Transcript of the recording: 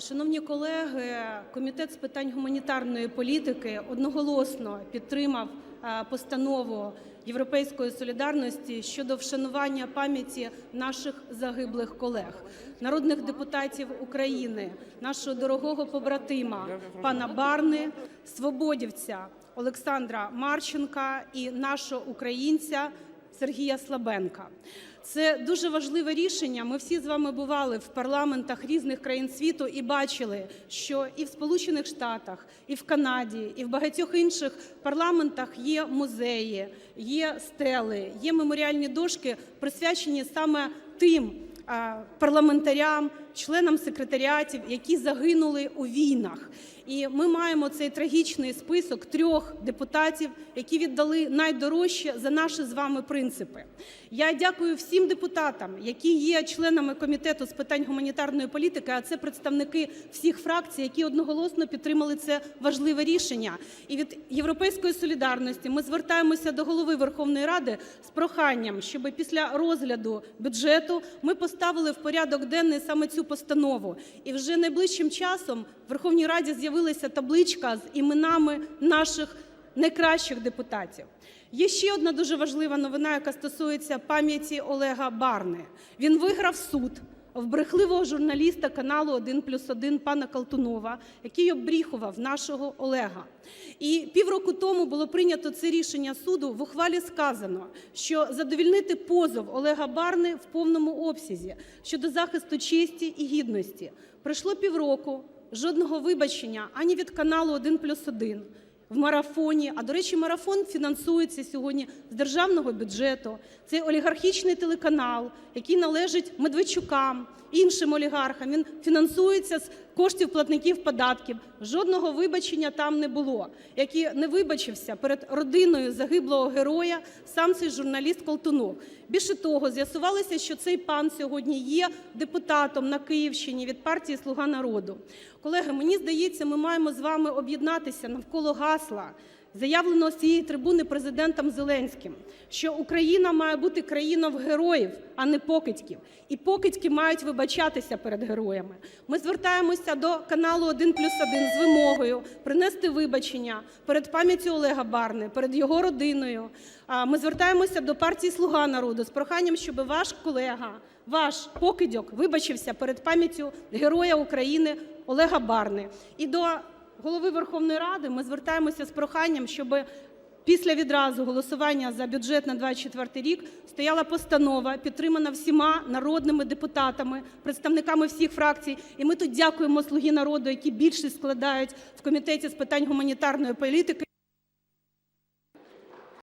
Шановні колеги, комітет з питань гуманітарної політики одноголосно підтримав е, постанову Європейської солідарності щодо вшанування пам'яті наших загиблих колег, народних депутатів України, нашого дорогого побратима пана Барни, свободівця Олександра Марченка і нашого українця Сергія Слабенка. Це дуже важливе рішення. Ми всі з вами бували в парламентах різних країн світу і бачили, що і в Сполучених Штатах, і в Канаді, і в багатьох інших парламентах є музеї, є стели, є меморіальні дошки, присвячені саме тим парламентарям, членам секретаріатів, які загинули у війнах. І ми маємо цей трагічний список трьох депутатів, які віддали найдорожче за наші з вами принципи. Я дякую всім депутатам, які є членами комітету з питань гуманітарної політики, а це представники всіх фракцій, які одноголосно підтримали це важливе рішення. І від Європейської солідарності ми звертаємося до голови Верховної Ради з проханням, щоб після розгляду бюджету ми поставили в порядок денний саме цю постанову. І вже найближчим часом в Верховній Раді з'явилася табличка з іменами наших найкращих депутатів. Є ще одна дуже важлива новина, яка стосується пам'яті Олега Барни. Він виграв суд в брехливого журналіста каналу «1+1» пана Калтунова, який оббріхував нашого Олега. І півроку тому було прийнято це рішення суду. В ухвалі сказано, що задовільнити позов Олега Барни в повному обсязі щодо захисту честі і гідності. Пройшло півроку, жодного вибачення ані від каналу «1+1», в марафоні. А, до речі, марафон фінансується сьогодні з державного бюджету. Це олігархічний телеканал, який належить Медведчукам, іншим олігархам. Він фінансується з коштів платників податків. Жодного вибачення там не було, як і не вибачився перед родиною загиблого героя сам цей журналіст Колтунов. Більше того, з'ясувалося, що цей пан сьогодні є депутатом на Київщині від партії "Слуга народу". Колеги, мені здається, ми маємо з вами об'єднатися навколо гасла, заявленого з цієї трибуни Президентом Зеленським, що Україна має бути країною героїв, а не покидьків. І покидьки мають вибачатися перед героями. Ми звертаємося до каналу "1+1" з вимогою принести вибачення перед пам'яттю Олега Барни, перед його родиною. Ми звертаємося до партії "Слуга народу" з проханням, щоб ваш колега, ваш покидьок вибачився перед пам'яттю Героя України Олега Барни. І до Голови Верховної Ради ми звертаємося з проханням, щоб після відразу голосування за бюджет на 24 рік стояла постанова, підтримана всіма народними депутатами, представниками всіх фракцій. І ми тут дякуємо слуги народу", які більшість складають в Комітеті з питань гуманітарної політики.